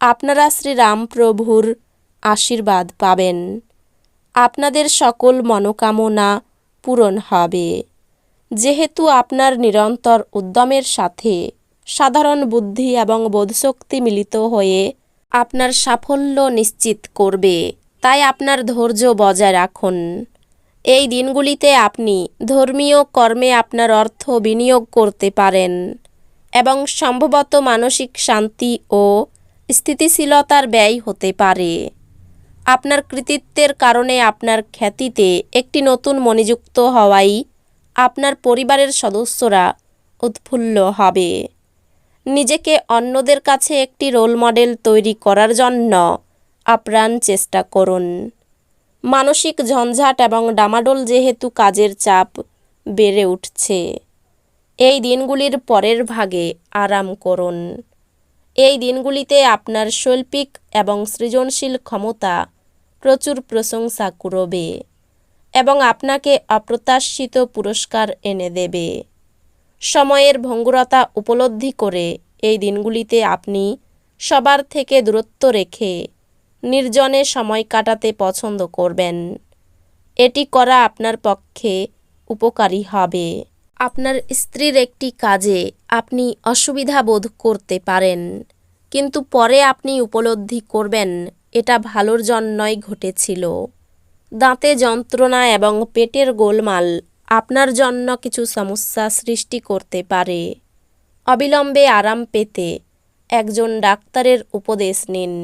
আপনারা শ্রীরামপ্রভুর আশীর্বাদ পাবেন। আপনাদের সকল মনোকামনা পূরণ হবে। যেহেতু আপনার নিরন্তর উদ্যমের সাথে সাধারণ বুদ্ধি এবং বোধশক্তি মিলিত হয়ে আপনার সাফল্য নিশ্চিত করবে, তাই আপনার ধৈর্য বজায় রাখুন। এই দিনগুলিতে আপনি ধর্মীয় কর্মে আপনার অর্থ বিনিয়োগ করতে পারেন এবং সম্ভবত মানসিক শান্তি ও স্থিতিশীলতার ব্যয় হতে পারে। আপনার কৃতিত্বের কারণে আপনার খ্যাতিতে একটি নতুন মনিযুক্ত হওয়াই আপনার পরিবারের সদস্যরা উৎফুল্ল হবে। নিজেকে অন্যদের কাছে একটি রোল মডেল তৈরি করার জন্য আপ্রাণ চেষ্টা করুন। মানসিক ঝঞ্ঝাট এবং ডামাডোল যেহেতু কাজের চাপ বেড়ে উঠছে, এই দিনগুলির পরের ভাগে আরাম করুন। এই দিনগুলিতে আপনার শৈল্পিক এবং সৃজনশীল ক্ষমতা প্রচুর প্রশংসা করবে এবং আপনাকে অপ্রত্যাশিত পুরস্কার এনে দেবে। সময়ের ভঙ্গুরতা উপলব্ধি করে এই দিনগুলিতে আপনি সবার থেকে দূরত্ব রেখে নির্জনে সময় কাটাতে পছন্দ করবেন। এটি করা আপনার পক্ষে উপকারী হবে। আপনার স্ত্রীর একটি কাজে আপনি অসুবিধা বোধ করতে পারেন, কিন্তু পরে আপনি উপলব্ধি করবেন, এটা ভালোর জন্যই ঘটেছিল। দাঁতে যন্ত্রণা এবং পেটের গোলমাল আপনার জন্য কিছু সমস্যা সৃষ্টি করতে পারে। অবিলম্বে আরাম পেতে একজন ডাক্তারের উপদেশ নিন।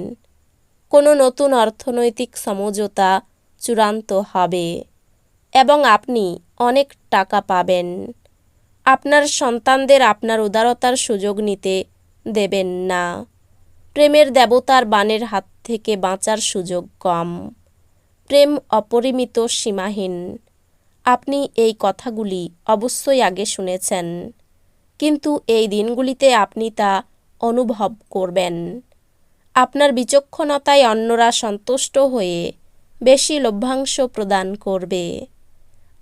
কোনো নতুন অর্থনৈতিক সমঝোতা চূড়ান্ত হবে এবং আপনি অনেক টাকা পাবেন। আপনার সন্তানদের আপনার উদারতার সুযোগ নিতে দেবেন না। প্রেমের দেবতার বানের হাত থেকে বাঁচার সুযোগ কম। প্রেম অপরিমিত সীমাহীন। আপনি এই কথাগুলি অবশ্যই আগে শুনেছেন। কিন্তু এই দিনগুলিতে আপনি তা অনুভব করবেন। আপনার বিচক্ষণতায় অন্যরা সন্তুষ্ট হয়ে বেশি লভ্যাংশ প্রদান করবে।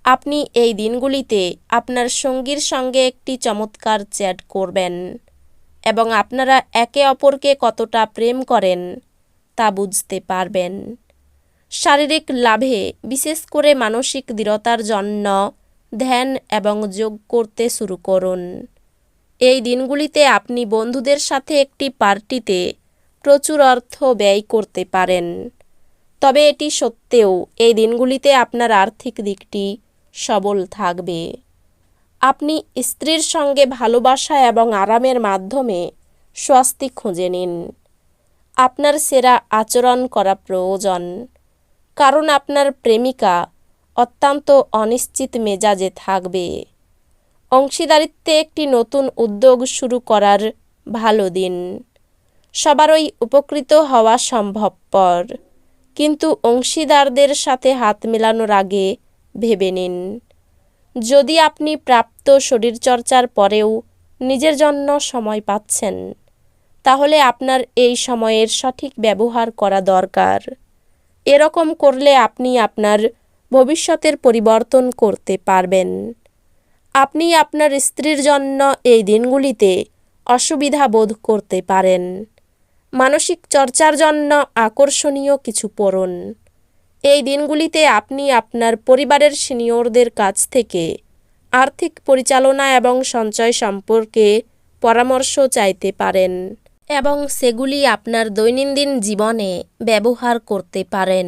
আপনি এই দিনগুলিতে আপনার সঙ্গীর সঙ্গে একটি চমৎকার চ্যাট করবেন এবং আপনারা একে অপরকে কতটা প্রেম করেন তা বুঝতে পারবেন। শারীরিক লাভে বিশেষ করে মানসিক দৃঢ়তার জন্য ধ্যান এবং যোগ করতে শুরু করুন। এই দিনগুলিতে আপনি বন্ধুদের সাথে একটি পার্টিতে প্রচুর অর্থ ব্যয় করতে পারেন। তবে এটি সত্ত্বেও এই দিনগুলিতে আপনার আর্থিক দিকটি সবল থাকবে। আপনি স্ত্রীর সঙ্গে ভালোবাসা এবং আরামের মাধ্যমে স্বস্তি খুঁজে নিন। আপনার সেরা আচরণ করা প্রয়োজন। কারণ আপনার প্রেমিকা অত্যন্ত অনিশ্চিত মেজাজে থাকবে। অংশীদারিত্বে একটি নতুন উদ্যোগ শুরু করার ভালো দিন। সবারই উপকৃত হওয়া সম্ভবপর। কিন্তু অংশীদারদের সাথে হাত মেলানোর আগে ভেবে নিন। যদি আপনি প্রাপ্ত শরীরচর্চার পরেও নিজের জন্য সময় পাচ্ছেন, তাহলে আপনার এই সময়ের সঠিক ব্যবহার করা দরকার। এরকম করলে আপনি আপনার ভবিষ্যতের পরিবর্তন করতে পারবেন। আপনি আপনার স্ত্রীর জন্য এই দিনগুলিতে অসুবিধা বোধ করতে পারেন। মানসিক চর্চার জন্য আকর্ষণীয় কিছু পড়ুন। এই দিনগুলিতে আপনি আপনার পরিবারের সিনিয়রদের কাছ থেকে আর্থিক পরিচালনা এবং সঞ্চয় সম্পর্কে পরামর্শ চাইতে পারেন এবং সেগুলি আপনার দৈনন্দিন জীবনে ব্যবহার করতে পারেন।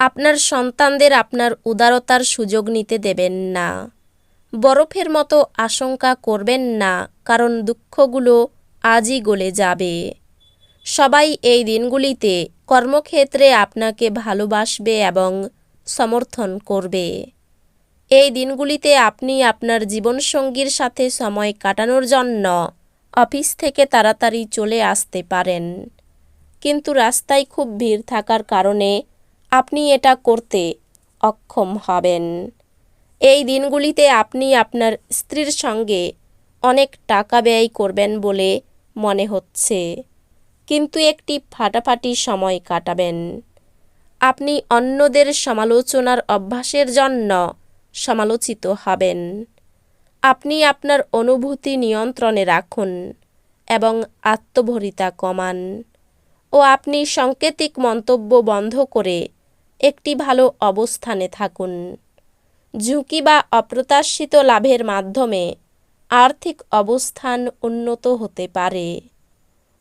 আপনার সন্তানদের আপনার উদারতার সুযোগ নিতে দেবেন না। বরফের মতো আশঙ্কা করবেন না, কারণ দুঃখগুলো আজই গলে যাবে। সবাই এই দিনগুলিতে কর্মক্ষেত্রে আপনাকে ভালোবাসবে এবং সমর্থন করবে। এই দিনগুলিতে আপনি আপনার জীবনসঙ্গীর সাথে সময় কাটানোর জন্য অফিস থেকে তাড়াতাড়ি চলে আসতে পারেন। কিন্তু রাস্তায় খুব ভিড় থাকার কারণে আপনি এটা করতে অক্ষম হবেন। এই দিনগুলিতে আপনি আপনার স্ত্রীর সঙ্গে অনেক টাকা ব্যয় করবেন বলে মনে হচ্ছে। কিন্তু একটি ফাটাফাটি সময় কাটাবেন। আপনি অন্যদের সমালোচনার অভ্যাসের জন্য সমালোচিত হবেন। আপনি আপনার অনুভূতি নিয়ন্ত্রণে রাখুন এবং আত্মভরিতা কমান ও আপনি সাংকেতিক মন্তব্য বন্ধ করে একটি ভালো অবস্থানে থাকুন। ঝুঁকি বা অপ্রত্যাশিত লাভের মাধ্যমে আর্থিক অবস্থান উন্নত হতে পারে।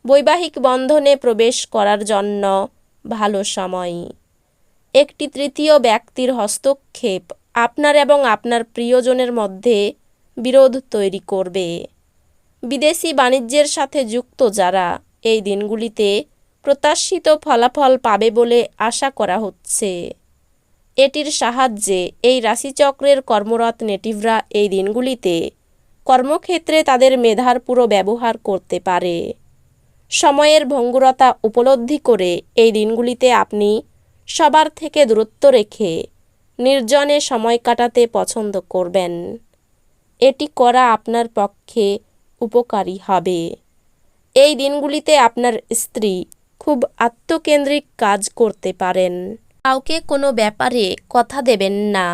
বৈবাহিক বন্ধনে প্রবেশ করার জন্য ভালো সময়। একটি তৃতীয় ব্যক্তির হস্তক্ষেপ আপনার এবং আপনার প্রিয়জনের মধ্যে বিরোধ তৈরি করবে। বিদেশি বাণিজ্যের সাথে যুক্ত যারা এই দিনগুলিতে প্রত্যাশিত ফলাফল পাবে বলে আশা করা হচ্ছে। এটির সাহায্যে এই রাশিচক্রের কর্মরত নেটিভরা এই দিনগুলিতে কর্মক্ষেত্রে তাদের মেধার পুরো ব্যবহার করতে পারে। সময়ের ভঙ্গুরতা উপলব্ধি করে এই দিনগুলিতে আপনি সবার থেকে দূরত্ব রেখে নির্জনে সময় কাটাতে পছন্দ করবেন। এটি করা আপনার পক্ষে উপকারী হবে। এই দিনগুলিতে আপনার স্ত্রী খুব আত্মকেন্দ্রিক কাজ করতে পারেন। কাউকে কোনো ব্যাপারে কথা দেবেন না।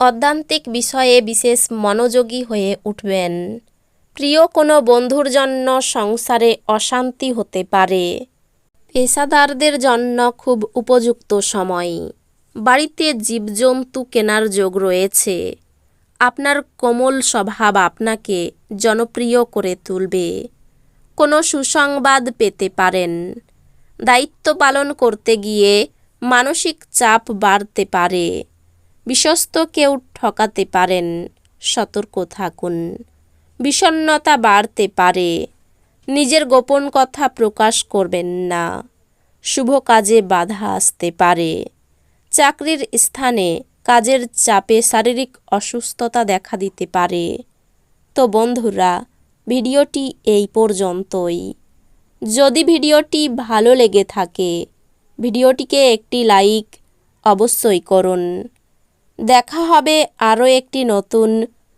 অধ্যান্তিক বিষয়ে বিশেষ মনোযোগী হয়ে উঠবেন। প্রিয় কোনো বন্ধুর জন্য সংসারে অশান্তি হতে পারে। পেশাদারদের জন্য খুব উপযুক্ত সময়। বাড়িতে জীবজন্তু কেনার যোগ রয়েছে। আপনার কোমল স্বভাব আপনাকে জনপ্রিয় করে তুলবে। কোনো সুসংবাদ পেতে পারেন। দায়িত্ব পালন করতে গিয়ে মানসিক চাপ বাড়তে পারে। বিশ্বস্ত কেউ ঠকাতে পারেন। সতর্ক থাকুন। বিষণ্ণতা বাড়তে পারে। নিজের গোপন কথা প্রকাশ করবেন না। শুভ কাজে বাধা আসতে পারে। চাকরির স্থানে কাজের চাপে শারীরিক অসুস্থতা দেখা দিতে পারে। তো বন্ধুরা, ভিডিওটি এই পর্যন্তই। যদি ভিডিওটি ভালো লেগে থাকে, ভিডিওটিকে একটি লাইক অবশ্যই করুন। দেখা হবে আরও একটি নতুন